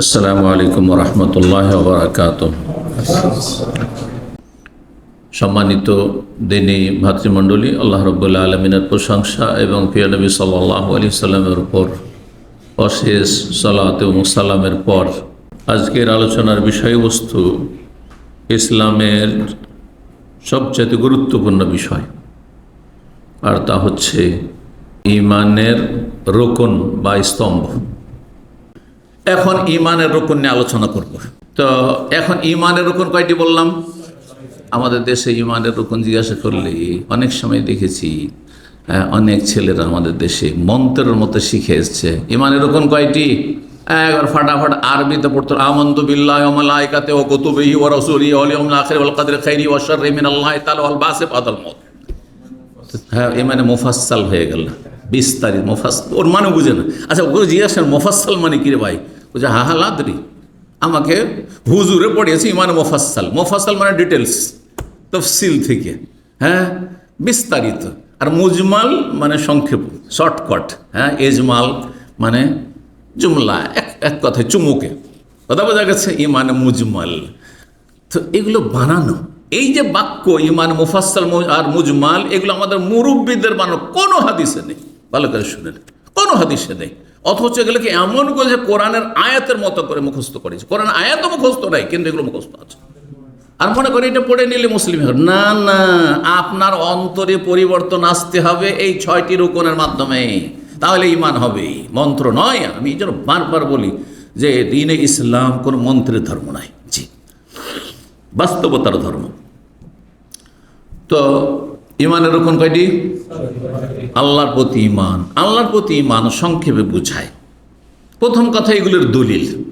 আসসালামু আলাইকুম রহমতুল্লাহ বারকাত সম্মানিত দিনী ভাতৃমণ্ডলী, আল্লাহ রব্বুল্লা আলমিনের প্রশংসা এবং প্রিয় নবী সাল্লাহ আলি সাল্লামের উপর অশেষ সালাত এবং সালামের পর আজকের আলোচনার বিষয়বস্তু ইসলামের সবচেয়ে গুরুত্বপূর্ণ বিষয়, আর তা হচ্ছে ইমানের রোকন বা স্তম্ভ। এখন ইমানের রোকন নিয়ে আলোচনা করব। তো এখন ইমানের রোকন কয়টি বললাম? আমাদের দেশে ইমানের রোকন জিজ্ঞাসা করলে অনেক সময় দেখেছি অনেক ছেলেরা আমাদের দেশে মন্ত্রের মতো শিখে এসছে। ইমানের রোকন কয়টি? একবার ফাটাফাট আরবিতে পড়তো, আমন্ত বিল্লাহ মালাইকাতে ও কুতুবিহি ও রসুলি ওলিয়ম আখির ওয়াল কাদরি খাইরি ওয়া শাররি মিনাল্লাহ তাআলা ওয়াল বাসিত আদাল মউত। হ্যাঁ এ মানে মোফাসাল হয়ে গেল। বিস্তারিত মোফাস ওর মানে বুঝে না। আচ্ছা ও জিজ্ঞাসা মোফাসাল মানে কিরে ভাই? বলছে হা হা, লাদরি। আমাকে হুজুরে পড়িয়েছে ইমান মোফাসাল মোফাসাল মানে ডিটেলস তফসিল থেকে হ্যাঁ? বিস্তারিত। আর মুজমাল মানে সংক্ষেপ শর্টকট হ্যাঁ? এজমাল মানে জুমলা, এক এক কথায় চুমুকে। কথা বোঝা গেছে? ইমান মুজমাল। তো এগুলো বানানো, এই যে বাক্য, ইমান মুফাসাল আর মুজমাল, এগুলো আমাদের মুরব্বীদের বানানো, কোনো হাদিসে নেই। ভালো করে শুনেন। কোনো হাদিসে নেই। অথচ এগুলোকে এমন করেছে কোরআনের আয়াতের মতো করে মুখস্থ করেছে? কোরআন আয়াত মুখস্থ নাই, কিন্তু এগুলো মুখস্থ আছে। আর মনে করি এটা পড়ে নিলে মুসলিম না না, আপনার অন্তরে পরিবর্তন আসতে হবে এই ছয়টি রোকনের মাধ্যমে। তাহলে ইমান হবে মন্ত্র নয়, আমি জন্য বারবার বলি যে দিনে ইসলাম কোন মন্ত্রের ধর্ম নয় জি, বাস্তবতার ধর্ম। তো ইমানের রকম কয়টি? আল্লাহর প্রতি ইমান আল্লাহর প্রতি ইমান সংক্ষেপে বুঝায়। প্রথম কথা, এগুলোর দলিল।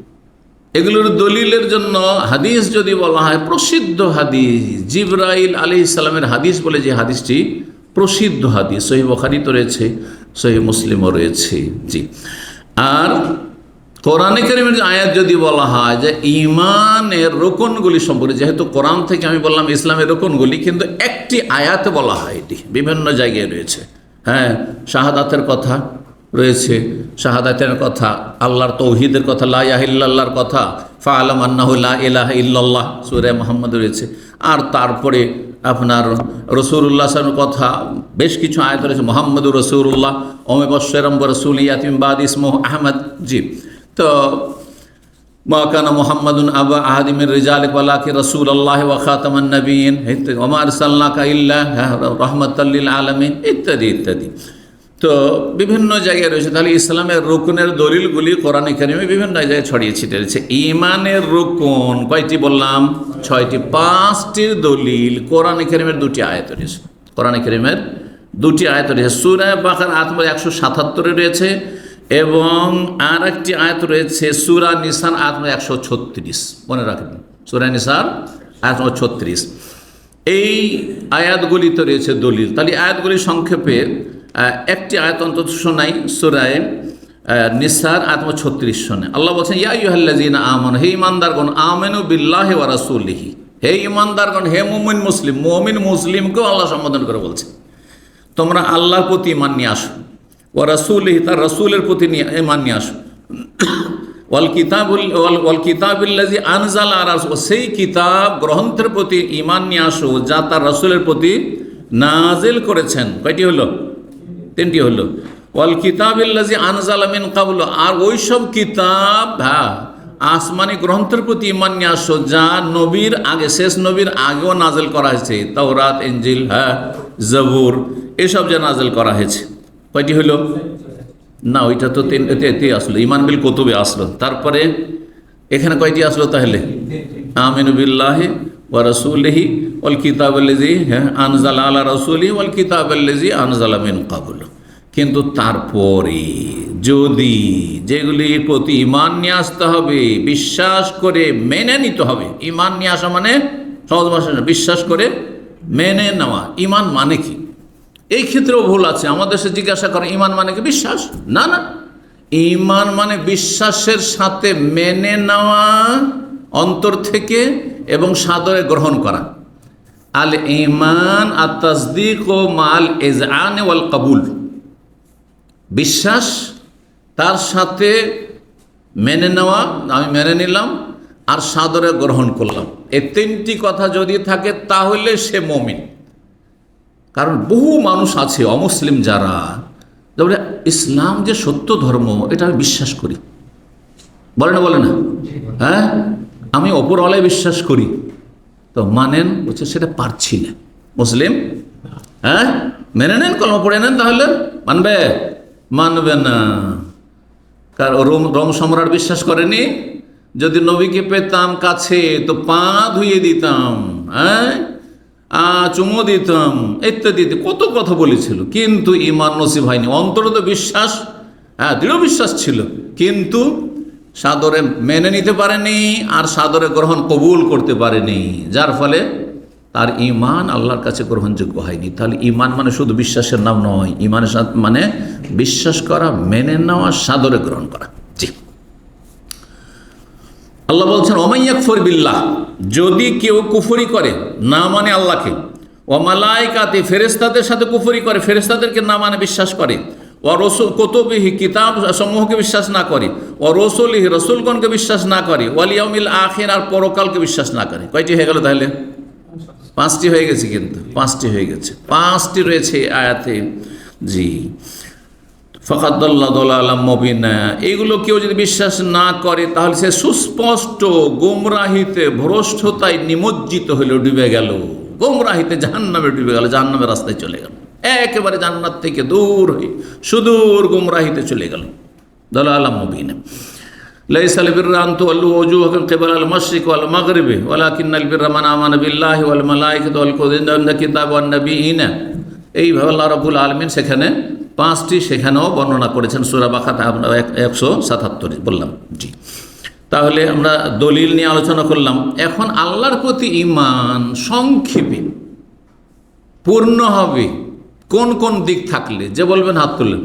এগুলোর দলিলের জন্য হাদিস যদি বলা হয়, প্রসিদ্ধ হাদিস। জিব্রাইল আলী ইসলামের হাদিস বলে যে হাদিসটি প্রসিদ্ধ হাদিস। সহি বখারি তো রয়েছে সহি মুসলিমও রয়েছে। জি। আর কোরআনে কারিমের আয়াত যদি বলা হয় যে ইমানের রোকনগুলি সম্পর্কে, যেহেতু কোরআন থেকে আমি বললাম ইসলামের রোকনগুলি, কিন্তু একটি আয়াতে বলা হয় এটি। বিভিন্ন জায়গায় রয়েছে। হ্যাঁ শাহাদাতের কথা রয়েছে, শাহাদাতের কথা, আল্লাহর তৌহিদের কথা লাহিল্লাহর কথা ফা আলম আন্নাহুল্লাহ ইলাহ ইল্লাল্লাহ সুরে মোহাম্মদ রয়েছে। আর তারপরে আপনার সালামের কথা, বেশ কিছু আয়াত রয়েছে, মোহাম্মদুর রসুল্লাহ ওমেবশ্বরম রসুল ইয়াতিম বাদ ইসমহ আহমদ, জি। তো মাকানা মোহাম্মদুন আবা আহাদিমের রিজাল রসুল আল্লাহ ওয়াখাতামান নবীন ওমার সাল্লাকা ইল্লাহ রহমতাল্লিল আলমিন, ইত্যাদি ইত্যাদি। তো বিভিন্ন জায়গায় রয়েছে। তাহলে ইসলামের রুকনের দলিলগুলি কোরআন কারিমে বিভিন্ন জায়গায় ছড়িয়ে ছিটে রয়েছে। ইমানের রুকন কয়টি বললাম? ছয়টি। পাঁচটির দলিল কোরআন কারিমের দুটি আয়ত রয়েছে। কোরআন কারিমের দুটি আয়ত রয়েছে। সুরায় বাকার আত্ম একশো সাতাত্তরে রয়েছে। এবং আর একটি আয়াত রয়েছে, সুরা নিসার আত্ম একশো ছত্রিশ। মনে রাখবেন, সুরা নিসার আয়াত ছত্রিশ। এই আয়াতগুলিতে রয়েছে দলিল। তাহলে আয়াতগুলি সংক্ষেপে একটি আয়াত অন্তত শোনাই, সুরায় নিসার আত্ম ছত্রিশ শোনে। আল্লাহ বলছেন, ইয়া ইউহাল্লাজিনা আমন হে ইমানদারগণ আমেনু বিল্লাহ ওয়া রাসূলিহি হে ইমানদারগণ হে মুমিন মুসলিম, মুমিন মুসলিমকেও আল্লাহ সম্বোধন করে বলছে, তোমরা আল্লাহর প্রতি ইমান নিয়ে আসো ও রসুলহি, তার রসুলের প্রতি নিয়ে ইমান নিয়ে আসো ওয়াল কিতাবুল, ওয়াল ওয়াল কিতাবুল্লাজি আনজাল আর সেই কিতাব গ্রন্থের প্রতি ইমান নিয়ে আসো, যা তার রসুলের প্রতি নাজিল করেছেন। কয়টি হলো? তিনটি হলো। ওয়াল কিতাবুল্লাজি আনজাল মিন কাবুল আর ওই সব কিতাব হ্যাঁ আসমানি গ্রন্থের প্রতি ইমান নিয়ে আসো, যা নবীর আগে, শেষ নবীর আগেও নাজেল করা হয়েছে। তাওরাত ইঞ্জিল হ্যাঁ জবুর, এসব যে নাজেল করা হয়েছে। কয়টি হলো না, ওইটা তো এতে আসলো। ইমান বিল কতুবে আসলো। তারপরে এখানে কয়টি আসলো তাহলে? আমিনুবিল্লাহি ওয়া রসুলহি ওয়াল কিতাব আল্লাজি হ্যাঁ আনজাল আলা রসুলি ওয়াল কিতাব আল্লাজি আনজাল মিন কাবুল কিন্তু তারপরে যদি যেগুলির প্রতি ইমান নিয়ে আসতে হবে, বিশ্বাস করে মেনে নিতে হবে। ইমান নিয়ে আসা মানে সহজ বিশ্বাস করে মেনে নেওয়া। ইমান মানে কি? এই ক্ষেত্রেও ভুল আছে। আমাদের দেশে জিজ্ঞাসা করে ইমান মানে কি বিশ্বাস? না না। ইমান মানে বিশ্বাসের সাথে মেনে নেওয়া, অন্তর থেকে এবং সাদরে গ্রহণ করা। আল ইমান আর তসদিক ও মাল এজান ওয়াল কাবুল। বিশ্বাস তার সাথে মেনে নেওয়া, আমি মেনে নিলাম, আর সাদরে গ্রহণ করলাম। এই তিনটি কথা যদি থাকে, তাহলে সে মমিন। কারণ বহু মানুষ আছে, অমুসলিম যারা যেমন ইসলাম যে সত্য ধর্ম, এটা আমি বিশ্বাস করি। বলে না বলে না? হ্যাঁ? আমি অপরওয়ালায় বিশ্বাস করি। তো মানেন বলছে সেটা পারছি না। মুসলিম? হ্যাঁ? মেনে নেন, কলম পড়ে নেন তাহলে। মানবে? মানবে না। কার রোম রোম সম্রাট বিশ্বাস করেনি? যদি নবীকে পেতাম কাছে, তো পা ধুয়ে দিতাম। হ্যাঁ? চুমো দিতাম ইত্যাদি ইত্যাদি কত কথা বলেছিল। কিন্তু ইমান নসিব হয়নি। অন্তরত বিশ্বাস হ্যাঁ দৃঢ় বিশ্বাস ছিল। কিন্তু সাদরে মেনে নিতে পারেনি আর সাদরে গ্রহণ কবুল করতে পারেনি। যার ফলে তার ইমান আল্লাহর কাছে গ্রহণযোগ্য হয়নি। তাহলে ইমান মানে শুধু বিশ্বাসের নাম নয়। ইমানের মানে বিশ্বাস করা, মেনে নেওয়া, সাদরে গ্রহণ করা। আল্লাহ বলছেন ওমাইয়াক ফরবিল্লাহ যদি কেউ কুফরি করে, না মানে আল্লাহকে। ও ফেরেস্তাদের সাথে কুফরি করে ফেরেস্তাদেরকে না মানে বিশ্বাস করে। ও রসুল, কতবিহি, কিতাব সমূহকে বিশ্বাস না করে। ও রসুলিহি, রসুলগণকে বিশ্বাস না করে। ওয়ালিয়ামিল আখের, আর পরকালকে বিশ্বাস না করে। কয়টি হয়ে গেল তাহলে? পাঁচটি হয়ে গেছে কিন্তু, পাঁচটি হয়ে গেছে। পাঁচটি রয়েছে আয়াতে। জি। ফকাদ্দল্লা দোলা আলম মবিনা এইগুলো কেউ যদি বিশ্বাস না করে তাহলে সে সুস্পষ্ট গোমরাহিতে ভ্রষ্টতায় নিমজ্জিত হইল ডুবে গেল গোমরাহিতে জাহান্নামে ডুবে গেল জাহান্নামের রাস্তায় চলে গেল একেবারে জান্নাত থেকে দূর হয়ে সুদূর গোমরাহিতে চলে গেল দোলা আলম মবিনা ليس البر أن تولوا وجوهكم قبل المشرق والمغرب ولكن البر من آمن بالله والملائكة والكتاب والنبيين এইভাবে আল্লাহ রবুল আলমিন সেখানে পাঁচটি সেখানেও বর্ণনা করেছেন সুরা বাখাতে আপনার একশো সাতাত্তর বললাম, জি। তাহলে আমরা দলিল নিয়ে আলোচনা করলাম, এখন আল্লাহর প্রতি ইমান সংক্ষেপে পূর্ণ হবে কোন কোন দিক থাকলে? যে বলবেন হাত তুললেন।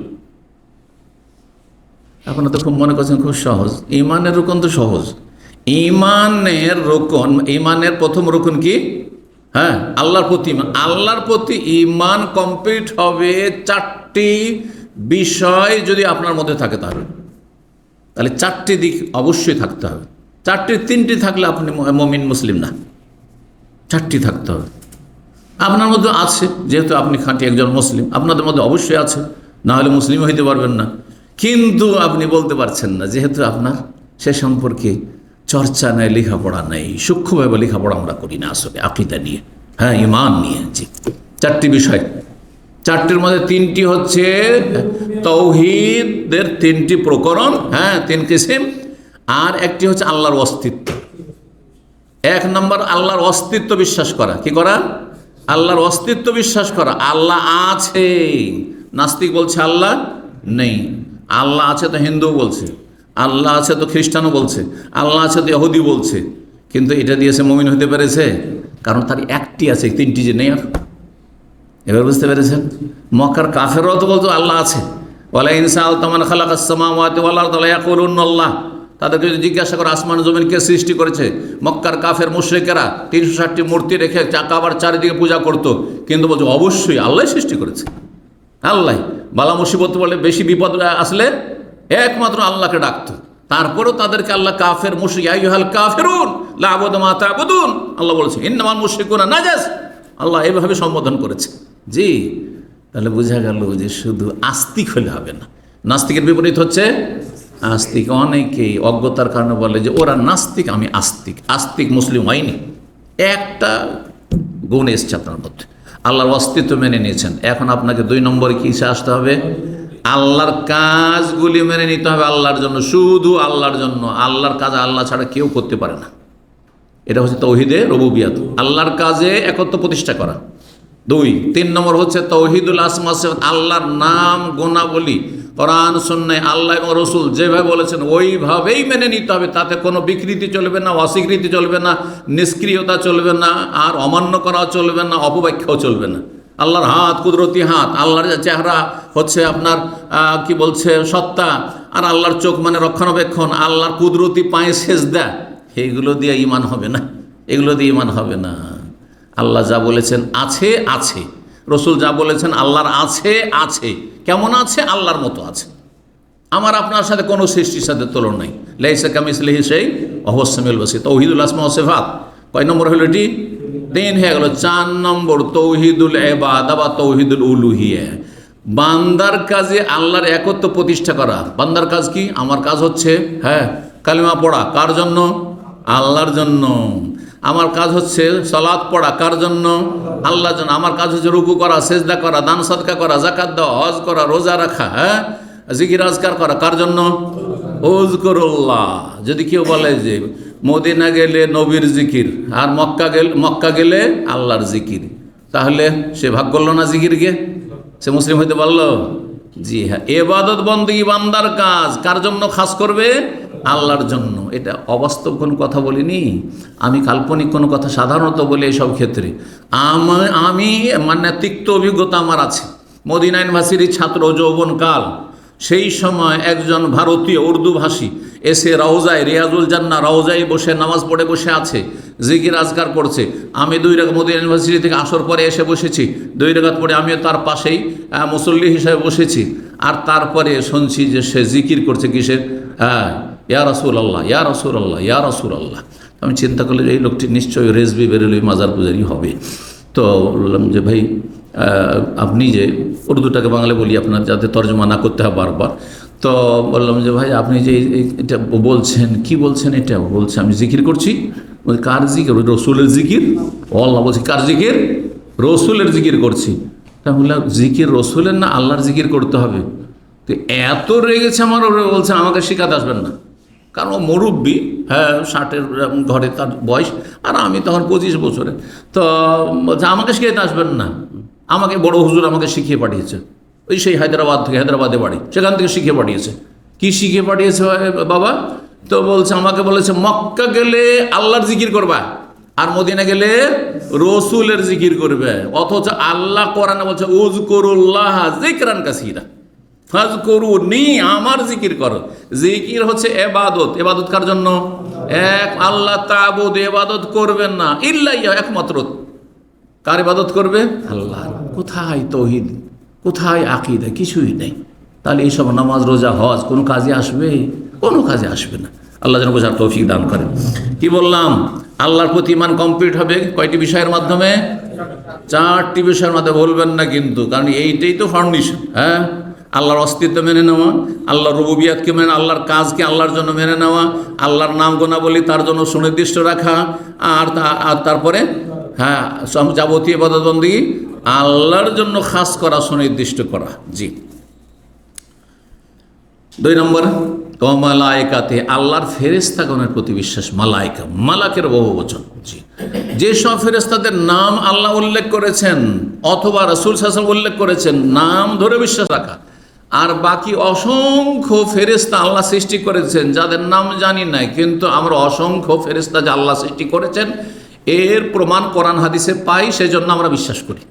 এখন তো খুব মনে করছেন খুব সহজ। ইমানের রোকন তো সহজ। ইমানের রোকন ইমানের প্রথম রোকন কি? হ্যাঁ আল্লাহর প্রতি ইমান আল্লাহর প্রতি ইমান কমপ্লিট হবে চারটি বিষয় যদি আপনার মধ্যে থাকে তাহলে। তাহলে চারটি দিক অবশ্যই থাকতে হবে। চারটি, তিনটি থাকলে আপনি মমিন মুসলিম না। চারটি থাকতে হবে। আপনার মধ্যে আছে, যেহেতু আপনি খাঁটি একজন মুসলিম, আপনাদের মধ্যে অবশ্যই আছে, না হলে মুসলিম হইতে পারবেন না। কিন্তু আপনি বলতে পারছেন না, যেহেতু আপনার সে সম্পর্কে চর্চা নেই, লেখাপড়া নেই, সূক্ষ্মভাবে লেখাপড়া আমরা করি না আসলে, আকিদা নিয়ে। হ্যাঁ ইমান নিয়ে, জি। চারটি বিষয় চারটির মধ্যে তিনটি হচ্ছে তৌহিদের তিনটি প্রকরণ হ্যাঁ তিন কিসিম, আর একটি হচ্ছে আল্লাহর অস্তিত্ব। এক নম্বর, আল্লাহর অস্তিত্ব বিশ্বাস করা। কি করা? আল্লাহর অস্তিত্ব বিশ্বাস করা। আল্লাহ আছে। নাস্তিক বলছে আল্লাহ নেই। আল্লাহ আছে তো হিন্দু বলছে। আল্লাহ আছে তো খ্রিস্টানও বলছে। আল্লাহ আছে তো ইহুদি বলছে। কিন্তু এটা দিয়ে সে মমিন হতে পেরেছে। কারণ তার একটি আছে, তিনটি যে নেই আর। এবার বুঝতে পেরেছেন? মক্কার কাফেরও তো বলতো আল্লাহ আছে। ওয়ালা ইনসাল তামান খালাক আল্লাহ। তাদেরকে যদি জিজ্ঞাসা করে, আসমান জমিন কে সৃষ্টি করেছে? মক্কার কাফের মুশরিকেরা তিনশো ষাটটি মূর্তি রেখে কাবার চারিদিকে পূজা করতো। কিন্তু বলছে, অবশ্যই আল্লাহ সৃষ্টি করেছে। আল্লাহ। বালা মুসিবত বলে বেশি বিপদ আসলে একমাত্র আল্লাহকে ডাকতো। তারপরেও তাদেরকে আল্লাহ কাফের মুশরিক কাফেরুন, লা আবুদু মা তা'বুদুন। আল্লাহ বলেছে, ইন্নামাল মুশরিকুনা নাজাস। আল্লাহ এভাবে সম্বোধন করেছে। জি, তাহলে বোঝা গেল যে শুধু আস্তিক হলে হবে না। নাস্তিকের বিপরীত হচ্ছে আস্তিক। অনেকেই অজ্ঞতার কারণে বলে যে ওরা নাস্তিক, আমি আস্তিক। আস্তিক মুসলিম হয়নি। একটা গুণ এসছে আপনার মধ্যে। আল্লাহর অস্তিত্ব মেনে নিয়েছেন। এখন আপনাকে দুই নম্বরে কিসে আসতে হবে? আল্লাহর কাজগুলি মেনে নিতে হবে আল্লাহর জন্য। শুধু আল্লাহর জন্য। আল্লাহর কাজ আল্লাহ ছাড়া কেউ করতে পারে না। এটা হচ্ছে তৌহিদে রবুবিয়াত। আল্লাহর কাজে একত্র প্রতিষ্ঠা করা। দুই, তিন নম্বর হচ্ছে তৌহিদুল আসমা আল্লাহর নাম গোনাবলী কোরআন সন্ন্যায় আল্লাহ এবং রসুল যেভাবে বলেছেন, ওইভাবেই মেনে নিতে হবে, তাতে কোনো বিকৃতি চলবে না, অস্বীকৃতি চলবে না, নিষ্ক্রিয়তা চলবে না, আর অমান্য করা চলবে না, অপব্যাখ্যাও চলবে না। আল্লাহর হাত, কুদরতি হাত, আল্লাহর চেহারা হচ্ছে আপনার কি বলছে, সত্তা, আর আল্লাহর চোখ মানে রক্ষণাবেক্ষণ, আল্লাহর কুদরতি পায়ে সেজ দেয় এইগুলো দিয়ে ইমান হবে না, এগুলো দিয়ে ইমান হবে না। আল্লাহ যা বলেছেন আছে আছে। রসুল যা বলেছেন আল্লাহর আছে আছে। কেমন আছে? আল্লাহর মতো আছে। আমার আপনার সাথে কোনো সৃষ্টির সাথে তুলন নাই। লাইসা কামিসলিহি সেই অহস্যমিল বসি তৌহিদুল আসমা ও সেফাত। কয় নম্বর হলো এটি? তিন হয়ে গেল চার নম্বর, তৌহিদুল এবাদা বা তৌহিদুল উলুহিয়া। বান্দার কাজে আল্লাহর একত্ব প্রতিষ্ঠা করা। বান্দার কাজ কি? আমার কাজ হচ্ছে হ্যাঁ কালিমা পড়া। কার জন্য? আল্লাহর জন্য। আমার কাজ হচ্ছে সলাদ পড়া, কার জন্য? আল্লাহর জন্য। আমার কাজ হচ্ছে রুকু করা, সেজদা করা, দান সদকা করা জাকাত দেওয়া, হজ করা, রোজা রাখা হ্যাঁ? জিকির, আজকার করা, কার জন্য? ওজ করল্লাহ যদি কেউ বলে যে মদিনা গেলে নবীর জিকির আর মক্কা গেলে মক্কা গেলে আল্লাহর জিকির, তাহলে সে ভাগ করল না জিকিরকে? সে মুসলিম হইতে পারল? জি হ্যাঁ এবাদত বন্দী বান্দার কাজ কার জন্য খাস করবে? আল্লাহর জন্য। এটা অবাস্তব কোনো কথা বলিনি। আমি কাল্পনিক কোনো কথা সাধারণত বলি এসব ক্ষেত্রে। আমি আমি মানে তিক্ত অভিজ্ঞতা আমার আছে। মদিনা ইউনিভার্সিটির ছাত্র যৌবনকাল। সেই সময় একজন ভারতীয় উর্দু ভাষী এসে রাউজায়, রিয়াজুল জান্না রওজায় বসে নামাজ পড়ে বসে আছে, জিকির আজকার পড়ছে আমি দুই রেখা মদিনা ইউনিভার্সিটি থেকে আসর পরে এসে বসেছি। দুই রেখাত পরে আমিও তার পাশেই মুসল্লি হিসাবে বসেছি। আর তারপরে শুনছি যে সে জিকির করছে কিসের? হ্যাঁ ইয়া রসুল আল্লাহ ইয়া রসুল আল্লাহ ইয়া রসুল আল্লাহ আমি চিন্তা করলে এই লোকটি নিশ্চয়ই রেজবি বেরোলে মাজার পূজারি হবে। তো বললাম যে ভাই আপনি যে উর্দুটাকে বাংলা বলি আপনার, যাতে তর্জমা না করতে হয় বারবার। তো বললাম যে, ভাই, আপনি যে এটা বলছেন, কি বলছেন এটা? বলছে, আমি জিকির করছি। কার জিকির? রসুলের জিকির? ও আল্লাহ বলছি, কার জিকির? রসুলের জিকির করছি। তা বললাম, জিকির রসুলের না আল্লাহর জিকির করতে হবে? তো এত রেগেছে আমার, ওরে বলছে, আমাকে শেখাতে আসবেন না। কারণ ও মুরব্বী হ্যাঁ ষাটের ঘরে তার বয়স, আর আমি তখন পঁচিশ বছরে তো আমাকে শিখাইতে আসবেন না। আমাকে বড় হুজুর আমাকে শিখিয়ে পাঠিয়েছে। ওই সেই হায়দ্রাবাদ থেকে হায়দ্রাবাদে বাড়ি, সেখান থেকে শিখিয়ে পাঠিয়েছে। কি শিখিয়ে পাঠিয়েছে বাবা? তো বলছে, আমাকে বলেছে, মক্কা গেলে আল্লাহর জিকির করবা, আর মদিনা গেলে রসুলের জিকির করবে। অথচ আল্লাহ কোরআনে বলছে উজ করুল্লাহ জিকরান কাসিরা। ফাজ করু নি আমার জিকির করো। জিকির হচ্ছে এবাদত। এবাদত কার জন্য? এক আল্লাহ তাবুদ এবাদত করবেন না। ইল্লাইয়া, একমাত্র। কার ইবাদত করবে? আল্লাহ কোথায় তৌহিদ? কোথায় আকিদা? কিছুই নেই। তাহলে এইসব নামাজ, রোজা, হজ কোনো কাজে আসবে? কোনো কাজে আসবে না। আল্লাহ যেন বোঝার তৌফিক দান করেন। কি বললাম? আল্লাহর প্রতি ইমান কমপ্লিট হবে কয়টি বিষয়ের মাধ্যমে? চারটি বিষয়ের মাধ্যমে বলবেন না কিন্তু, কারণ এইটাই তো ফাউন্ডেশন হ্যাঁ? আল্লাহর অস্তিত্ব মেনে নেওয়া, আল্লাহর রবুবিয়াতকে মেনে, আল্লাহর কাজকে আল্লাহর জন্য মেনে নেওয়া, আল্লাহর নাম গোনা বলি তার জন্য সুনির্দিষ্ট রাখা, আর তারপরে হ্যাঁ যাবতীয় পদবন্দি আল্লাহর জন্য খাস করা, সুনির্দিষ্ট করা। জি। দুই নম্বর মালায়কাতে আল্লাহর ফেরেস্তাগণের প্রতি বিশ্বাস, মালায়কা, মালাকের বহু বচন। জি। যেসব ফেরেস্তাদের নাম আল্লাহ উল্লেখ করেছেন, অথবা রসুল শাসন উল্লেখ করেছেন, নাম ধরে বিশ্বাস রাখা। আর বাকি অসংখ্য ফেরেস্তা আল্লাহ সৃষ্টি করেছেন, যাদের নাম জানি নাই, কিন্তু আমরা অসংখ্য ফেরেস্তা যা আল্লাহ সৃষ্টি করেছেন, এর প্রমাণ কোরআন হাদিসে পাই, সেজন্য আমরা বিশ্বাস করি।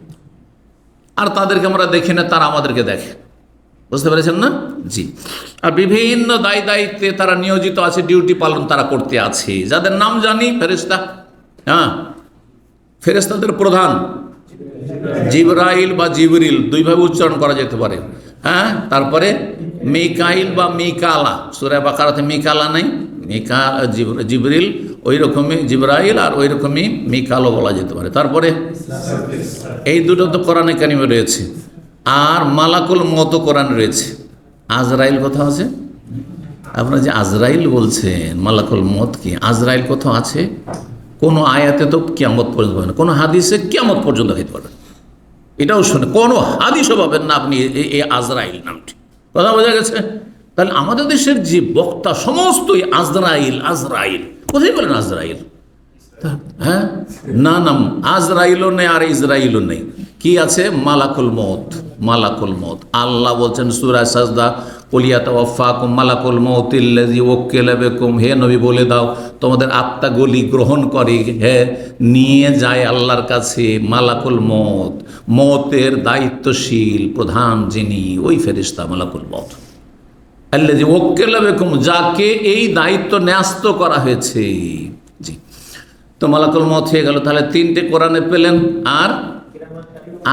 আর তাদেরকে আমরা দেখি না, তারা আমাদেরকে দেখে। বুঝতে পেরেছেন না? জি। আর বিভিন্ন দায় দায়িত্বে তারা নিয়োজিত আছে, ডিউটি পালন তারা করতে আছে। যাদের নাম জানি ফেরেস্তা হ্যাঁ? ফেরেস্তাদের প্রধান। জিবরাইল বা জিবরিল দুইভাবে উচ্চারণ করা যেতে পারে। হ্যাঁ? তারপরে মিকাইল বা মিকালা। সুরে বাকারাতে মিকালা নেই। মিকা জিব- জিবরিল ওই রকমই জিবরাইল আর ওই রকমই মিকালও বলা যেতে পারে। তারপরে এই দুটো তো কোরআনে কানিমে রয়েছে। আর মালাকুল মত কোরআন রয়েছে। আজরাইল কোথাও আছে? আপনারা যে আজরাইল বলছেন, মালাকুল মত কি? আজরাইল কোথাও আছে? কোনো আয়াতে তো কিয়ামত পর্যন্ত হবে না। কোনো হাদিসে কিয়ামত পর্যন্ত হইতে পারবে। এটাও শুনে কোনো হাদিসও পাবেন না আপনি এই আজরাইল নামটি। কথা বোঝা গেছে? তাহলে আমাদের দেশের যে বক্তা, সমস্তই আজরাইল আজরাইল। কোথায় বলেন আজরাইল? হ্যাঁ? না না, আজরাইলও নেই, আর ইসরাইলও নেই। কি আছে? মালাকুল মত মালাকুল মত আল্লাহ বলছেন সুরায় সাজদা কলিয়াত ওয়াফাকুম মালাকুল মত ইল্লাজি ওক্কেলা বেকুম। হে নবী, বলে দাও, তোমাদের আত্মা গলি গ্রহণ করে, হে, নিয়ে যায় আল্লাহর কাছে মালাকুল মত মতের দায়িত্বশীল প্রধান যিনি, ওই ফেরিস্তা মালাকুল মত আল্লাজি ওক্কেলা বেকুম যাকে এই দায়িত্ব ন্যস্ত করা হয়েছে। জি। তো মালাকুল মত হয়ে গেল। তাহলে তিনটে কোরআনে পেলেন, আর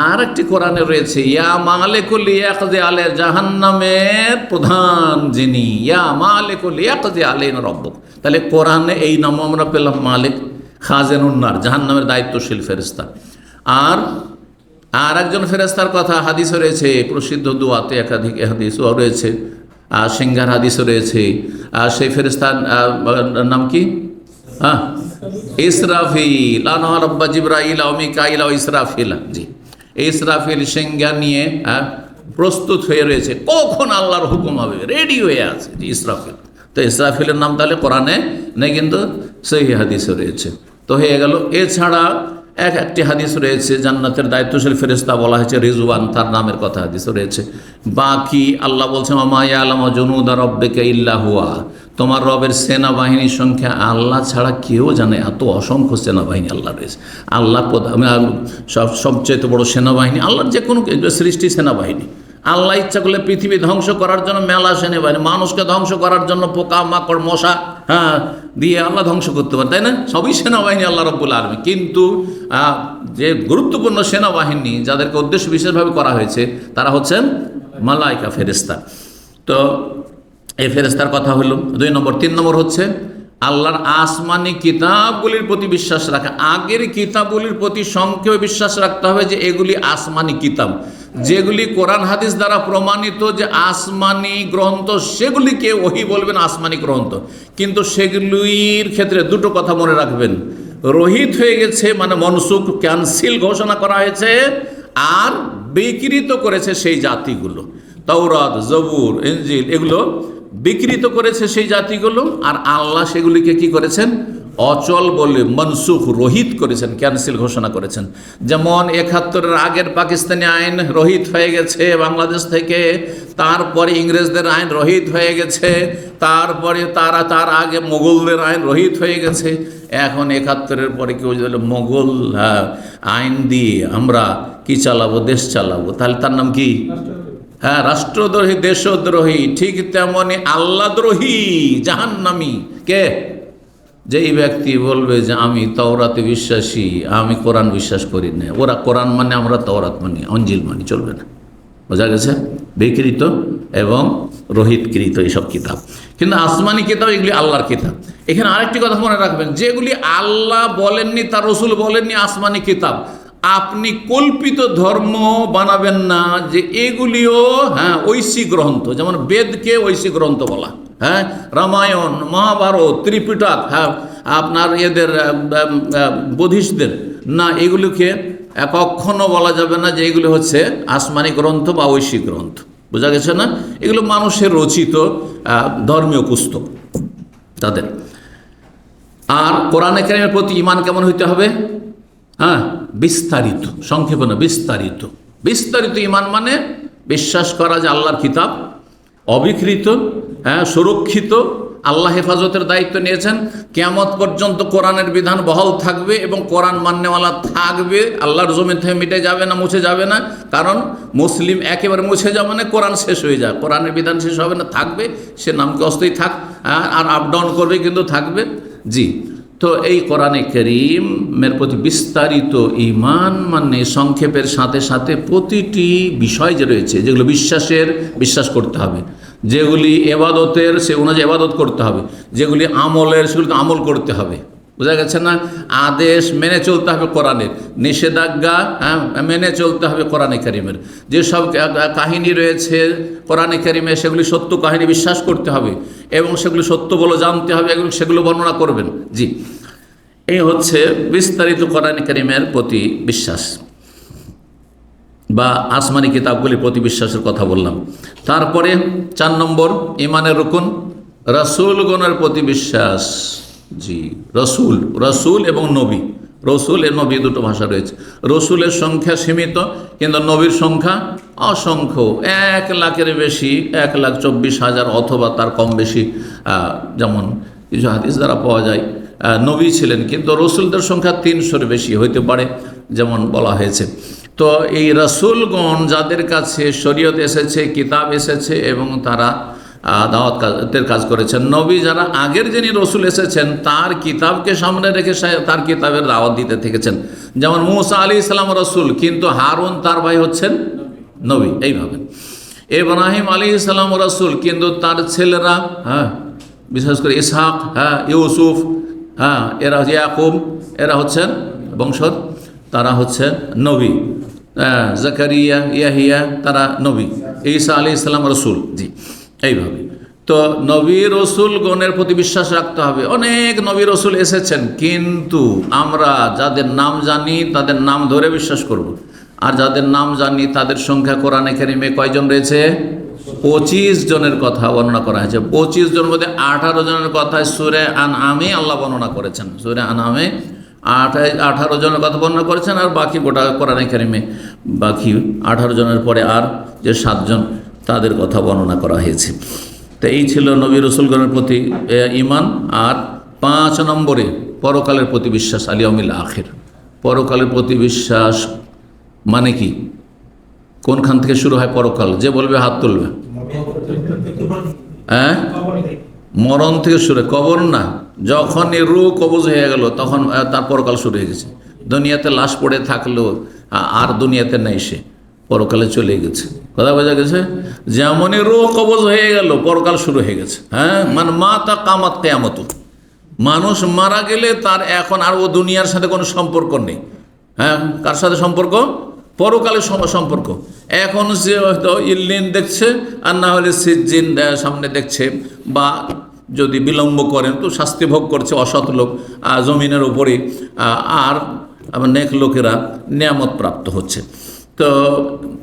আর একটি কোরআনে রয়েছে, ইয়া মালেকুল ইয়াকজে আলে জাহান্নামের প্রধান যিনি, ইয়া মালেকুল ইয়াকজে আলে রব্বক। তাহলে কোরআনে এই নাম আমরা পেলাম, মালিক খাজেনুন্নার, জাহান্নামের দায়িত্বশীল ফেরেস্তা আর আর একজন ফেরেস্তার কথা হাদিসও রয়েছে, প্রসিদ্ধ দুয়াতে একাধিক হাদিসও রয়েছে। সিঙ্গার হাদিসও রয়েছে। সেই ফেরেস্তার নাম কি? হ্যাঁ ইসরাফিল। আনোয়ার রব্বা জিব্রাইল অমিকাইল ইসরাফিল। জি। ইসরাফিল সিঙ্গা নিয়ে প্রস্তুত হয়ে রয়েছে। কখন আল্লাহর হুকুম হবে? রেডি হয়ে আছে ইসরাফিল। তো ইসরাফিলের নাম তাহলে কোরআনে নেই, কিন্তু সেই হাদিসও রয়েছে। তো হয়ে গেল। এছাড়া এক একটি হাদিস রয়েছে, জান্নাতের দায়িত্বশীল ফেরেস্তা বলা হয়েছে, রিজওয়ান তার নামের কথা হাদিস রয়েছে। বাকি আল্লাহ বলছে জনুদা রব্বেকে ইল্লা হুয়া। তোমার রবের সেনাবাহিনীর সংখ্যা আল্লাহ ছাড়া কেউ জানে, এত অসংখ্য সেনাবাহিনী আল্লাহ রয়েছে। আল্লাহ সব সবচেয়ে বড় সেনাবাহিনী আল্লাহর যে কোনো সৃষ্টি সেনাবাহিনী। আল্লাহ ইচ্ছা করলে পৃথিবী ধ্বংস করার জন্য মেলা সেনাবাহিনী, মানুষকে ধ্বংস করার জন্য পোকা, মাকড়, মশা হ্যাঁ দিয়ে আল্লাহ ধ্বংস করতে পারে, তাই না? সবই সেনাবাহিনী আল্লাহ রব্বুল আলমী কিন্তু যে গুরুত্বপূর্ণ সেনাবাহিনী যাদেরকে উদ্দেশ্য বিশেষভাবে করা হয়েছে, তারা হচ্ছেন মালাইকা ফেরেস্তা তো, এই ফেরেস্তার কথা হলো, দুই নম্বর। তিন নম্বর হচ্ছে আল্লাহর আসমানি কিতাবগুলির প্রতি বিশ্বাস রাখা। আগের কিতাবগুলির প্রতি সংক্ষেপে বিশ্বাস রাখতে হবে যে এগুলি আসমানি কিতাব। যেগুলি কোরআন হাদিস দ্বারা প্রমাণিত যে আসমানি গ্রন্থ, সেগুলিকে ওহি বলবেন আসমানি গ্রন্থ। কিন্তু সেগুলির ক্ষেত্রে দুটো কথা মনে রাখবেন। রহিত হয়ে গেছে মানে মনসুখ ক্যান্সিল ঘোষণা করা হয়েছে আর বিকৃত করেছে সেই জাতিগুলো। তৌরাত জবুর ইঞ্জিল এগুলো বিকৃত করেছে সেই জাতিগুলো আর আল্লাহ সেগুলিকে কি করেছেন? অচল বলে মনসুখ রোহিত করেছেন ক্যান্সেল ঘোষণা করেছেন। যেমন একাত্তরের আগের পাকিস্তানি আইন রহিত হয়ে গেছে বাংলাদেশ থেকে তারপরে ইংরেজদের আইন রহিত হয়ে গেছে তারপরে তারা তার আগে মোগলদের আইন রহিত হয়ে গেছে। এখন একাত্তরের পরে কেউ যদি মোগল হ্যাঁ, আইন দিয়ে আমরা কি চালাবো দেশ চালাবো? তাহলে তার নাম কি? হ্যাঁ রাষ্ট্রদ্রোহী, দেশদ্রোহী, ঠিক তেমনি আল্লাদ্রোহী, জাহান্নামি। কে? যেই ব্যক্তি বলবে যে আমি তওরাতে বিশ্বাসী, আমি কোরআন বিশ্বাস করি না। ওরা কোরআন মানে আমরা তওরাত মানি, অঞ্জিল মানি, চলবে না। বোঝা গেছে? বিকৃত এবং রোহিতকৃত এইসব কিতাব। কিন্তু আসমানি কিতাব এগুলি আল্লাহর কিতাব। এখানে আরেকটি কথা মনে রাখবেন, যেগুলি আল্লাহ বলেননি, তার রসুল বলেননি আসমানি কিতাব। আপনি কল্পিত ধর্ম বানাবেন না যে এগুলিও হ্যাঁ ঐশী গ্রন্থ, যেমন বেদকে ঐশী গ্রন্থ বলা হ্যাঁ রামায়ণ, মহাভারত, ত্রিপিটক হ্যাঁ আপনার এদের বধিষ্ঠদের না, এগুলিকে কখনো বলা যাবে না যে এগুলি হচ্ছে আসমানি গ্রন্থ বা ঐশী গ্রন্থ, বোঝা গেছে না? এগুলো মানুষের রচিত ধর্মীয় পুস্তক তাদের। আর কোরআনে কারিমের প্রতি ইমান কেমন হইতে হবে? হ্যাঁ বিস্তারিত সংক্ষেপে না বিস্তারিত। বিস্তারিত ইমান মানে বিশ্বাস করা যে আল্লাহর কিতাব অবিকৃত হ্যাঁ সুরক্ষিত আল্লাহ হেফাজতের দায়িত্ব নিয়েছেন। কেয়ামত পর্যন্ত কোরআনের বিধান বহাল থাকবে এবং কোরআন মান্যওয়ালা থাকবে আল্লাহর জমি থেকে মিটে যাবে না মুছে যাবে না। কারণ মুসলিম একেবারে মুছে যাবে না কোরআন শেষ হয়ে যায় কোরআনের বিধান শেষ হবে না থাকবে সে নামকে অস্থায়ী থাক হ্যাঁ, আর আপ ডাউন করবে কিন্তু থাকবে। জি। তো এই কোরআনে করিমের প্রতি বিস্তারিত ইমান মানে সংক্ষেপের সাথে সাথে প্রতিটি বিষয় যে রয়েছে, যেগুলো বিশ্বাসের, বিশ্বাস করতে হবে। যেগুলি এবাদতের, সে অনুযায়ী এবাদত করতে হবে। যেগুলি আমলের সেগুলিকে আমল করতে হবে। বোঝা গেছে না? আদেশ মেনে চলতে হবে কোরআনের। নিষেধাজ্ঞা হ্যাঁ মেনে চলতে হবে কোরআনে করিমের। যেসব কাহিনী রয়েছে কোরআনে করিমে, সেগুলি সত্য কাহিনী বিশ্বাস করতে হবে এবং সেগুলি সত্য বলে জানতে হবে এবং সেগুলো বর্ণনা করবেন। জি। এই হচ্ছে বিস্তারিত কোরআন করিমের প্রতি বিশ্বাস বা আসমানি কিতাবগুলির প্রতি বিশ্বাসের কথা বললাম। তারপরে চার নম্বর ইমানের রুকুন, রসুলগণের প্রতি বিশ্বাস। জি, রসুল রসুল এবং নবী। রসুল এ নবী দুটো ভাষা রয়েছে। রসুলের সংখ্যা সীমিত, কিন্তু নবীর সংখ্যা অসংখ্য। এক লাখের বেশি, এক লাখ চব্বিশ হাজার অথবা তার কম বেশি যেমন কিছু হাদিস দ্বারা পাওয়া যায় নবী ছিলেন, কিন্তু রসুলদের সংখ্যা তিনশোর বেশি হইতে পারে, যেমন বলা হয়েছে। তো এই রসুলগণ যাদের কাছে শরীয়ত এসেছে, কিতাব এসেছে এবং তারা দাওয়াত কাজের কাজ করেছেন। নবী যারা আগের যিনি রসুল এসেছেন, তার কিতাবকে সামনে রেখে তার কিতাবের দাওয়াত দিতে থেকেছেন। যেমন মুসা আলী ইসলাম রসুল, কিন্তু হারুন তার ভাই হচ্ছেন নবী। এইভাবে ইব্রাহিম আলী ইসলাম রসুল, কিন্তু তার ছেলেরা হ্যাঁ বিশেষ করে ইসহাক হ্যাঁ ইউসুফ হ্যাঁ এরা হচ্ছে ইয়াকুব, এরা হচ্ছেন বংশধ তারা হচ্ছে নবী। জাকারিয়া, ইয়াহিয়া, তারা নবী। ঈসা আলী ইসলাম রসুল, জি। এইভাবে। তো নবী রসুল গণের প্রতি বিশ্বাস রাখতে হবে। অনেক নবী রসুল এসেছেন, কিন্তু আমরা যাদের নাম জানি, তাদের নাম ধরে বিশ্বাস করব। আর যাদের নাম জানি, তাদের সংখ্যা কোরআনে কারিমে কয়জন রয়েছে? পঁচিশ জনের কথা বর্ণনা করা হয়েছে। পঁচিশ জন মধ্যে আঠারো জনের কথায় সুরে আন আমি আল্লাহ বর্ণনা করেছেন। সুরে আন আমে আঠাই, আঠারো জনের কথা বর্ণনা করেছেন, আর বাকি গোটা কোরআনে কারিমে বাকি আঠারো জনের পরে আর যে সাতজন তাদের কথা বর্ণনা করা হয়েছে। তো এই ছিল নবী রসুলগণের প্রতি এ, ইমান আর পাঁচ নম্বরে পরকালের প্রতি বিশ্বাস আলিয়ামিল আখের। পরকালের প্রতি বিশ্বাস মানে কি? কোনখান থেকে শুরু হয় পরকাল? যে বলবে হাত তুলবে। হ্যাঁ? মরণ থেকে শুরু কবর না। যখন এই রু কবজ হয়ে গেল তখন তার পরকাল শুরু হয়ে গেছে। দুনিয়াতে লাশ পড়ে থাকল আর দুনিয়াতে নেই সে। পরকালে চলে গেছে। কথা বোঝা গেছে? যেমনই রু কবজ হয়ে গেল, পরকাল শুরু হয়ে গেছে। হ্যাঁ? মানে মা তা কামাত কেয়ামত। মানুষ মারা গেলে তার এখন আর ও দুনিয়ার সাথে কোনো সম্পর্ক নেই। হ্যাঁ? কার সাথে সম্পর্ক? পরকালের সম- সম্পর্ক। এখন সে হয়তো ইল্লিন দেখছে, আর না হলে সিজিন সামনে দেখছে, বা যদি বিলম্ব করেন তো শাস্তি ভোগ করছে অসৎ লোক জমিনের উপরে আর নেক লোকেরা নিয়ামত প্রাপ্ত হচ্ছে। তো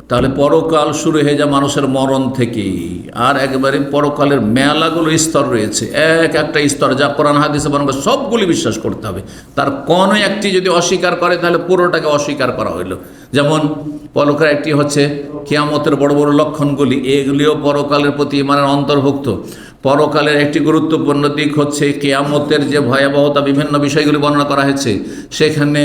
তাহলে পরকাল শুরু হয়ে যায় মানুষের মরণ থেকে আর একবারে পরকালের মেলাগুলো স্তর রয়েছে। এক একটা স্তর যা কোরআন হাদিসে বানাবে সবগুলি বিশ্বাস করতে হবে। তার কোনো একটি যদি অস্বীকার করে তাহলে পুরোটাকে অস্বীকার করা হইল। যেমন পরকাল একটি হচ্ছে কিয়ামতের বড় বড় লক্ষণগুলি, এগুলিও পরকালের প্রতি ইমানের অন্তর্ভুক্ত। পরকালের একটি গুরুত্বপূর্ণ দিক হচ্ছে কেয়ামতের যে ভয়াবহতা বিভিন্ন বিষয়গুলি বর্ণনা করা হয়েছে। সেখানে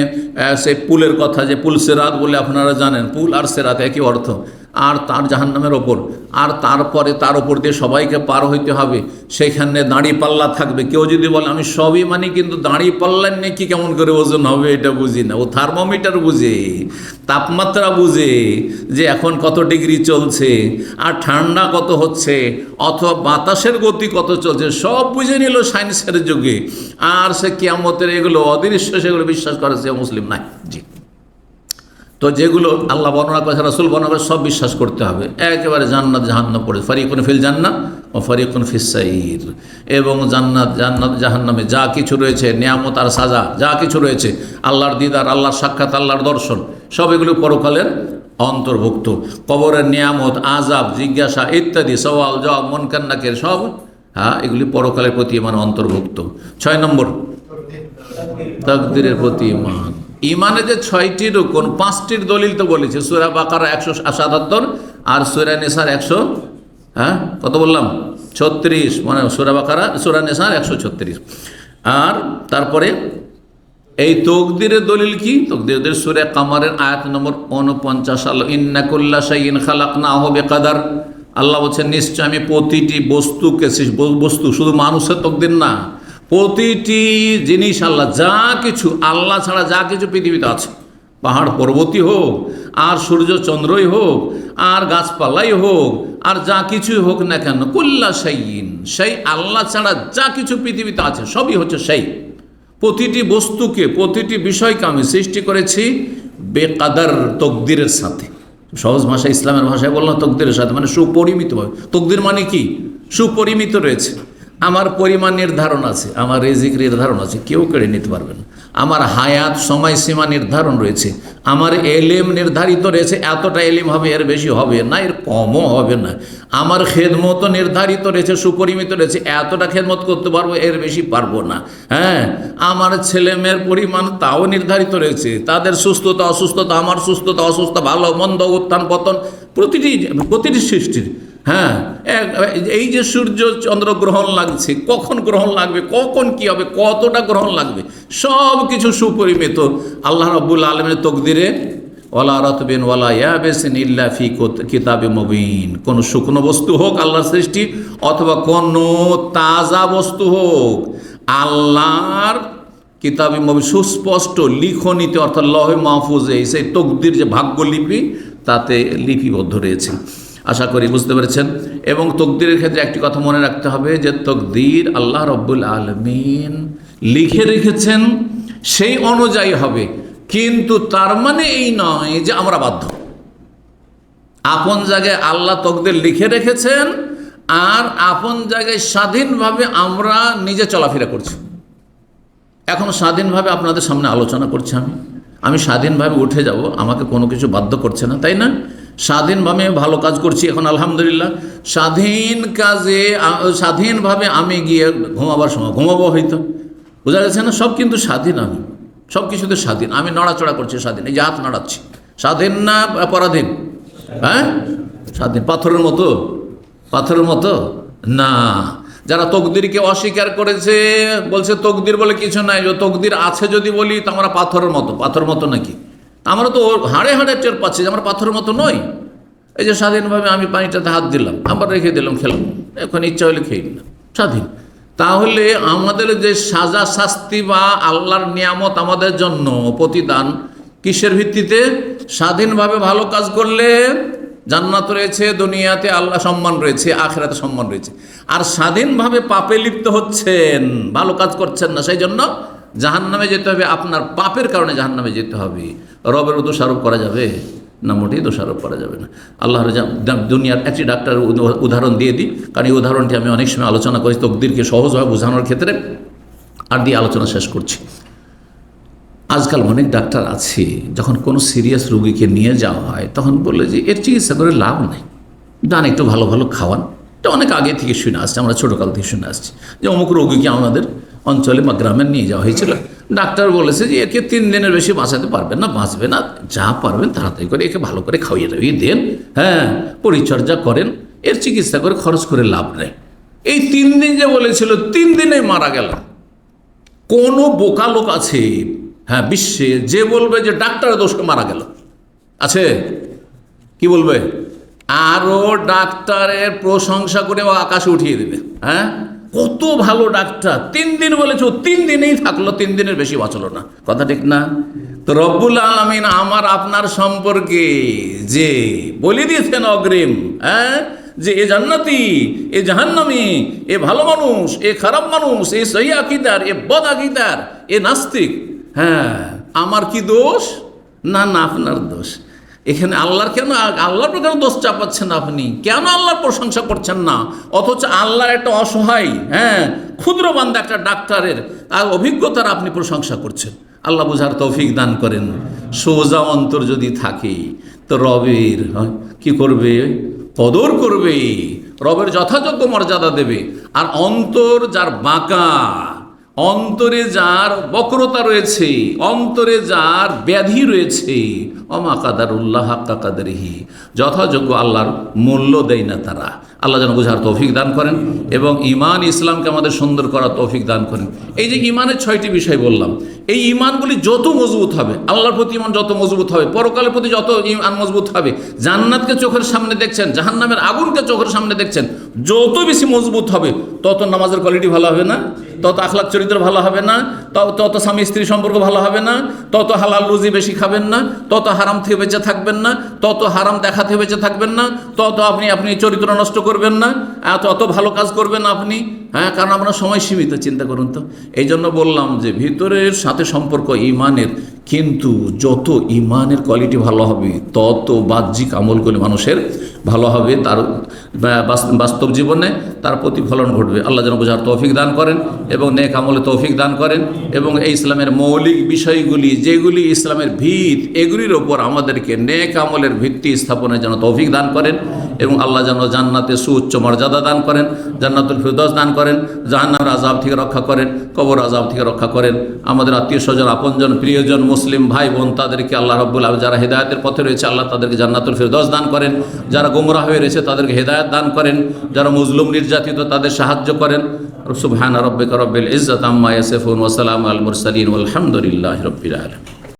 সেই পুলের কথা যে পুল সেরাত বলে আপনারা জানেন। পুল আর সেরাত একই অর্থ। আর তার জাহান্নামের ওপর। আর তারপরে তার ওপর দিয়ে সবাইকে পার হইতে হবে। সেখানে দাঁড়ি পাল্লা থাকবে। কেউ যদি বলে, আমি সবই মানি, কিন্তু দাঁড়ি পাল্লার কি কেমন করে ওজন হবে, এটা বুঝি না। ও থার্মোমিটার বুঝে, তাপমাত্রা বুঝে যে এখন কত ডিগ্রি চলছে, আর ঠান্ডা কত হচ্ছে, অথবা বাতাসের গতি কত চলছে, সব বুঝে নিল সায়েন্সের যুগে। আর সে কিয়ামতের এগুলো অদৃশ্য, সেগুলো বিশ্বাস করে সে মুসলিম নাই। জি। তো যেগুলো আল্লাহ বর্ণনা করেছে রাসুল বর্ণনা করে সব বিশ্বাস করতে হবে। একেবারে জান্নাত, জাহান্নাম পড়ে, ফারিকুন ফিল জান্নাত ও ফারিকুন ফিসাইর এবং জান্নাত জান্নাত, জাহান্নামে যা কিছু রয়েছে, নিয়ামত আর সাজা, যা কিছু রয়েছে, আল্লাহর দিদার, আল্লাহর সাক্ষাৎ, আল্লাহর দর্শন, সব এগুলো পরকালের অন্তর্ভুক্ত। কবরের নিয়ামত আজাব জিজ্ঞাসা ইত্যাদি, সওয়াল, জবাব, মন কান্নাকের সব হ্যাঁ এগুলি পরকালের প্রতি মানে অন্তর্ভুক্ত। ছয় নম্বর, তকদিরের প্রতি ইমান ইমানে যে ছয়টি রুকুন, পাঁচটির দলিল তো বলেছে। সুরা বাকার একশো সাতাত্তর আর সুরা নেশার একশো হ্যাঁ কত বললাম? ছত্রিশ মানে সুরা বাকারা, সুরা নেসার একশো ছত্রিশ। আর তারপরে, এই তকদিরের দলিল কি? তকদিরের সুরে কামারের আয়াত নম্বর উনপঞ্চাশ। আল্লাহ ইন্নাকুল্লা সাইন খালাক না হবে কাদার আল্লাহ বলছেন, নিশ্চয় আমি প্রতিটি বস্তুকে বস্তু, শুধু মানুষের তকদির না প্রতিটি জিনিস আল্লাহ, যা কিছু, আল্লাহ ছাড়া যা কিছু পৃথিবীতে আছে। পাহাড় পর্বতই হোক, আর সূর্য চন্দ্রই হোক, আর গাছপালাই হোক, আর যা কিছুই হোক না কেন, কুল্লা সাইন সেই আল্লাহ ছাড়া যা কিছু পৃথিবীতে আছে, সবই হচ্ছে সেই। প্রতিটি বস্তুকে, প্রতিটি বিষয়কে আমি সৃষ্টি করেছি বেকাদার তকদিরের সাথে। সহজ ভাষা ইসলামের ভাষায় বললাম, তকদিরের সাথে মানে সুপরিমিতভাবে তকদির মানে কি? সুপরিমিত রয়েছে। আমার পরিমাণ নির্ধারণ আছে, আমার রেজিক নির্ধারণ আছে, কেউ কেড়ে নিতে পারবে না। আমার হায়াত সময়সীমা নির্ধারণ রয়েছে, আমার এলেম নির্ধারিত রয়েছে, এতটা এলিম হবে, এর বেশি হবে না, এর কমও হবে না। আমার খেদমত নির্ধারিত রয়েছে, সুপরিমিত রয়েছে, এতটা খেদমত করতে পারব, এর বেশি পারব না। হ্যাঁ আমার ছেলে মেয়ের পরিমাণ তাও নির্ধারিত রয়েছে, তাদের সুস্থতা, অসুস্থতা, আমার সুস্থতা, অসুস্থতা, ভালো, মন্দ, উত্থান, পতন, প্রতিটি প্রতিটি সৃষ্টির হ্যাঁ এই যে সূর্য চন্দ্র গ্রহণ লাগছে, কখন গ্রহণ লাগবে, কখন কি হবে, কতটা গ্রহণ লাগবে, সব কিছু সুপরিমিত। আল্লাহ রব্বুল আলমের তকদিরে ওলা রতবিন ওলা ইয়াবেসিন ইল্লা ফি কুত- কিতাবে মবিন। কোন শুকনো বস্তু হোক আল্লাহর সৃষ্টি, অথবা কোন তাজা বস্তু হোক, আল্লাহর কিতাবে মবি সুস্পষ্ট লিখনিতে, অর্থাৎ লহে মাহফুজে সেই তকদির যে ভাগ্যলিপি, তাতে লিপিবদ্ধ রয়েছে। আশা করি বুঝতে পেরেছেন। এবং তকদিরের ক্ষেত্রে একটি কথা মনে রাখতে হবে যে তকদির আল্লাহ রব্বুল আলমিন লিখে রেখেছেন, সেই অনুযায়ী হবে। কিন্তু তার মানে এই নয় যে আমরা বাধ্য। আপন জায়গায় আল্লাহ তকদের লিখে রেখেছেন আর আপন জায়গায় স্বাধীনভাবে আমরা নিজে চলাফেরা করছি। এখন স্বাধীনভাবে আপনাদের সামনে আলোচনা করছি আমি। আমি স্বাধীনভাবে উঠে যাব, আমাকে কোনো কিছু বাধ্য করছে না, তাই না? স্বাধীনভাবে ভালো কাজ করছি, এখন আলহামদুলিল্লাহ। স্বাধীন কাজে স্বাধীনভাবে আমি গিয়ে ঘুমাবার সময় ঘুমাবো হয়তো। বোঝা যাচ্ছে না? সব কিন্তু স্বাধীন আমি। সব কিছুতে স্বাধীন। আমি নড়াচড়া করছি স্বাধীন। এই যে হাত নাড়াচ্ছি। স্বাধীন না পরাধীন? হ্যাঁ? স্বাধীন। পাথরের মতো? পাথরের মতো? না। যারা তকদিরকে অস্বীকার করেছে, বলছে তকদির বলে কিছু নাই। তকদির আছে যদি বলি, তো আমরা পাথরের মতো। পাথরের মতো নাকি? আমরা তো হাড়ে হাড়ে টের পাচ্ছি যে আমরা পাথরের মতো নই। এই যে স্বাধীনভাবে আমি পানিটাতে হাত দিলাম আবার রেখে দিলাম, খেলাম। এখন ইচ্ছা হলে খেয়ে নিলাম। স্বাধীন। তাহলে আমাদের যে সাজা শাস্তি বা আল্লাহর নিয়ামত আমাদের জন্য প্রতিদান কিসের ভিত্তিতে? স্বাধীনভাবে ভালো কাজ করলে জান্নাত রয়েছে, দুনিয়াতে আল্লাহ সম্মান রয়েছে, আখেরাতে সম্মান রয়েছে। আর স্বাধীনভাবে পাপে লিপ্ত হচ্ছেন, ভালো কাজ করছেন না, সেই জন্য জাহান্নামে যেতে হবে, আপনার পাপের কারণে জাহান্নামে যেতে হবে। রবের দোষারোপ করা যাবে না, মোটেই দোষারোপ করা যাবে না। যা- দুনিয়ার একটি ডাক্তার উদাহরণ দিয়ে দিই, কারণ এই উদাহরণটি আমি অনেক সময় আলোচনা করি তকদিরকে সহজভাবে বোঝানোর ক্ষেত্রে আর দিয়ে আলোচনা শেষ করছি। আজকাল অনেক ডাক্তার আছে, যখন কোনো সিরিয়াস রোগীকে নিয়ে যাওয়া হয়, তখন বললে যে, এর চিকিৎসা করে লাভ নেই। দান একটু ভালো ভালো খাওয়ান। এটা অনেক আগে থেকে শুনে আসছে, আমরা ছোটোকাল থেকে শুনে আসছি যে, অমুক রোগীকে আমাদের অঞ্চলে বা গ্রামে নিয়ে যাওয়া হয়েছিল। ডাক্তার বলেছে যে, একে তিন দিনের বেশি বাঁচাতে পারবেন না, বাঁচবে না, যা পারবেন তাড়াতাড়ি করে একে ভালো করে খাইয়ে টাইয়ে দেন। হ্যাঁ পরিচর্যা করেন, এর চিকিৎসা করে খরচ করে লাভ নেই। এই তিন দিন যে বলেছিল, তিন দিনে মারা গেল। কোনো বোকা লোক আছে হ্যাঁ বিশ্বে যে বলবে যে ডাক্তারের দোষে মারা গেল। আছে? কি বলবে? আরও ডাক্তারের প্রশংসা করে আকাশে উঠিয়ে দেবে হ্যাঁ? কত ভালো ডাক্তার। তিন দিন বলেছে তিন দিনেই থাকল, তিন দিনের বেশি বাঁচলো না। কথা ঠিক না? তো রব্বুল আলমিন আমার, আপনার সম্পর্কে যে বলে দিয়েছেন অগ্রিম হ্যাঁ? যে এ জান্নাতি, এ জাহান্নামি, এ ভালো মানুষ, এ খারাপ মানুষ, এ সহি আকিদার, এ বদ আকিদার, এ নাস্তিক হ্যাঁ? আমার কি দোষ? না না, আপনার দোষ। এখানে আল্লাহর কেন আল্লাহর উপর কেন দোষ চাপাচ্ছেন আপনি? কেন আল্লাহর প্রশংসা করছেন না? অথচ আল্লাহর একটা অসহায় হ্যাঁ ক্ষুদ্র বান্ধা একটা ডাক্তারের আর অভিজ্ঞতার আপনি প্রশংসা করছেন। আল্লাহ বোঝার তৌফিক দান করেন। সোজা অন্তর যদি থাকে তো রবের হ্যাঁ, কি করবে? কদর করবে। রবের যথাযোগ্য মর্যাদা দেবে। আর অন্তর যার বাঁকা অন্তরে যার বক্রতা রয়েছে, অন্তরে যার ব্যাধি রয়েছে, অমা কাদার উল্লাহ কাকাদারিহি যথাযোগ্য আল্লাহর মূল্য দেয় না তারা। আল্লাহ যেন বোঝার তৌফিক দান করেন এবং ইমান ইসলামকে আমাদের সুন্দর করার তৌফিক দান করেন। এই যে ইমানের ছয়টি বিষয় বললাম, এই ইমানগুলি যত মজবুত হবে, আল্লাহর প্রতি ইমান যত মজবুত হবে, পরকালের প্রতি যত ইমান মজবুত হবে, জান্নাতকে চোখের সামনে দেখছেন, জাহান্নামের আগুনকে চোখের সামনে দেখছেন, যত বেশি মজবুত হবে, তত নামাজের কোয়ালিটি ভালো হবে না? তত আখলাক চরিত্র ভালো হবে না, তত স্বামী স্ত্রী সম্পর্ক ভালো হবে না, তত হালাল রুজি বেশি খাবেন না, তত হারাম থেকে বেঁচে থাকবেন না, তত হারাম দেখা থেকে বেঁচে থাকবেন না, তত আপনি আপনি চরিত্র নষ্ট করবেন না। আর তত ভালো কাজ করবেন আপনি? হ্যাঁ কারণ আপনার সময় সীমিত, চিন্তা করুন তো। এই জন্য বললাম যে ভিতরের সাথে সম্পর্ক ইমানের, কিন্তু যত ইমানের কোয়ালিটি ভালো হবে, তত বাহ্যিক আমলগুলি মানুষের ভালো হবে, তার বাস্তব জীবনে তার প্রতিফলন ঘটবে। আল্লাহ যেন বোঝার তৌফিক দান করেন এবং নেক আমলে তৌফিক দান করেন এবং এই ইসলামের মৌলিক বিষয়গুলি, যেগুলি ইসলামের ভিত, এগুলির ওপর আমাদেরকে নেক আমলের ভিত্তি স্থাপনের যেন তৌফিক দান করেন এবং আল্লাহ যেন জান্নাতে সুউচ্চ মর্যাদা দান করেন, জান্নাতুল ফিরদৌস দান করেন, জাহান্নামের আজাব থেকে রক্ষা করেন, কবর আজাব থেকে রক্ষা করেন। আমাদের আত্মীয় স্বজন, আপনজন, প্রিয়জন, মুসলিম ভাই বোন তাদেরকে আল্লাহ রব্বুল আলম যারা হেদায়তের পথে রয়েছে, আল্লাহ তাদেরকে জান্নাতুল ফিরদৌস দান করেন। যারা গুমরাহ হয়ে রয়েছে, তাদেরকে হেদায়ত দান করেন। যারা মুজলুম নির্যাতিত, তাদের সাহায্য করেন। সুবহান রব্বিকা রব্বিল ইজ্জাত আম্মা ইয়াসিফুন, ওয়া সালামু আল মুরসালিন, ওয়ালহামদুলিল্লাহি রাব্বিল আলামিন।